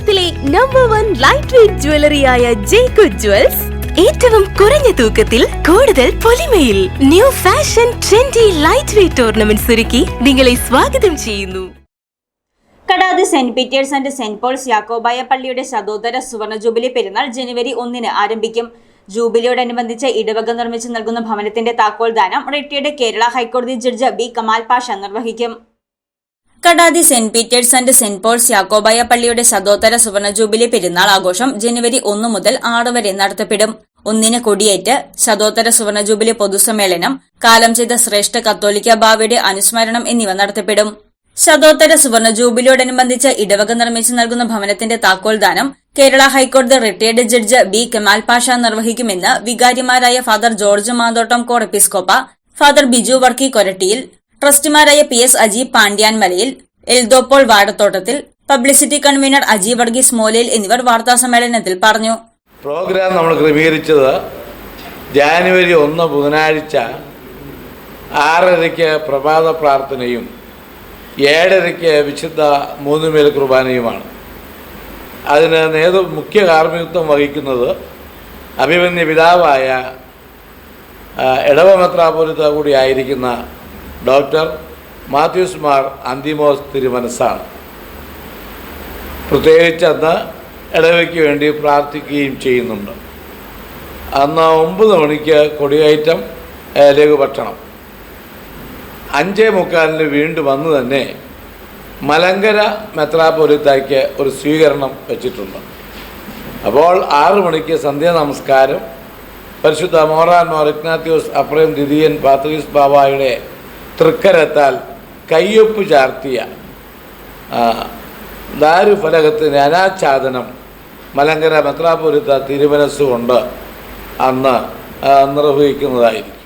കേരളത്തിലെ number one light weight ജ്വല്ലറിയായ ജേക്കു ജ്വൽസ് ഏറ്റവും കുറഞ്ഞ തൂക്കത്തിൽ കൂടുതൽ പൊലിമയിൽ new fashion trendy light weight ornaments ഒരുക്കി നിങ്ങളെ സ്വാഗതം ചെയ്യുന്നു. Kadathy Saint Peter's and Saint Paul's Yakobaya പള്ളിയുടെ ശതോത്തര സുവർണ ജൂബിലി പെരുന്നാൾ ജനുവരി ഒന്നിന് ആരംഭിക്കും. ജൂബിലിയോടനുബന്ധിച്ച് ഇടവക നിർമ്മിച്ച് നൽകുന്ന ഭവനത്തിന്റെ താക്കോൽ ദാനം റിട്ടയർഡ് കേരള ഹൈക്കോടതി ജഡ്ജ് ബി കമാൽ പാഷ നിർവഹിക്കും. Kadathy Saint Peter's and Saint Paul's Yakobaya പള്ളിയുടെ ശതോത്തര സുവർണ ജൂബിലി പെരുന്നാൾ ആഘോഷം ജനുവരി ഒന്ന് മുതൽ ആറ് വരെ നടത്തപ്പെടും. ഒന്നിന് കൊടിയേറ്റ് ശതോത്തര സുവർണ ജൂബിലി പൊതുസമ്മേളനം കാലം ചെയ്ത ശ്രേഷ്ഠ കത്തോലിക്ക ബാവയുടെ അനുസ്മരണം എന്നിവ നടത്തപ്പെടും. ശതോത്തര സുവർണ ജൂബിലിയോടനുബന്ധിച്ച് ഇടവക നിർമ്മിച്ചു നൽകുന്ന ഭവനത്തിന്റെ താക്കോൽ ദാനം കേരള ഹൈക്കോടതി retired judge B Kemal Pasha നിർവഹിക്കുമെന്ന് വികാരിമാരായ father George Manthottam cor episcopa father Biju Varkey Korattiyil ട്രസ്റ്റിമാരായ P S Ajeeb Pandyanmalayil Eldho Paul Vadathottathil publicity convener Ajeev Varghese Molayil എന്നിവർ വാർത്താസമ്മേളനത്തിൽ പറഞ്ഞു. പ്രോഗ്രാം നമ്മൾ ക്രമീകരിച്ചത് ജാനുവരി ഒന്ന് ബുധനാഴ്ച ആറരയ്ക്ക് പ്രഭാത പ്രാർത്ഥനയും ഏഴരയ്ക്ക് വിശുദ്ധ മൂന്നുമേൽ കുർബാനയുമാണ്. അതിന് നേതൃ മുഖ്യ കാർമ്മികത്വം വഹിക്കുന്നത് അഭിമന്യ പിതാവായ ഇടവമെത്രാപുരത്ത് കൂടിയായിരിക്കുന്ന ഡോക്ടർ മാത്യൂസ് മാർ അന്തിമോസ് തിരുമനസ്സാണ്. പ്രത്യേകിച്ച് അന്ന് ഇടവയ്ക്ക് വേണ്ടി പ്രാർത്ഥിക്കുകയും ചെയ്യുന്നുണ്ട്. അന്ന് ഒമ്പത് മണിക്ക് കൊടിയേറ്റം ലഘുഭക്ഷണം അഞ്ചേ മുക്കാലിന് വീണ്ടും വന്ന് തന്നെ മലങ്കര മെത്രാപൊലിത്തായ്ക്ക് ഒരു സ്വീകരണം വെച്ചിട്ടുണ്ട്. അപ്പോൾ ആറ് മണിക്ക് സന്ധ്യാ നമസ്കാരം. പരിശുദ്ധ മോറാൻ മോർ ഇഗ്നാത്യോസ് അപ്രയം ദ്വിതീയൻ പാത്രീസ് ബാബായുടെ തൃക്കരത്താൽ കയ്യൊപ്പ് ചാർത്തിയ ദാരുഫലകത്തിന് അനാച്ഛാദനം മലങ്കര മെത്രാപുരത്ത തിരുമനസ്സുകൊണ്ട് അന്ന് നിർവഹിക്കുന്നതായിരിക്കും.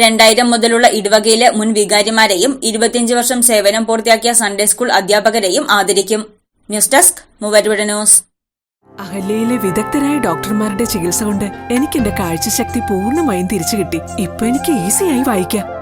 രണ്ടായിരം മുതലുള്ള ഇടവകയിലെ മുൻ വികാരിമാരെയും ഇരുപത്തിയഞ്ച് വർഷം സേവനം പൂർത്തിയാക്കിയ സൺഡേ സ്കൂൾ അധ്യാപകരെയും ആദരിക്കും. ന്യൂസ് ഡെസ്ക് മൂവരുവിടെ ന്യൂസ്. അഹല്യയിലെ വിദഗ്ധരായ ഡോക്ടർമാരുടെ ചികിത്സ കൊണ്ട് എനിക്ക് എന്റെ കാഴ്ചശക്തി പൂർണമായും തിരിച്ചു കിട്ടി ഇപ്പൊ എനിക്ക് ഈസിയായി വായിക്കാം.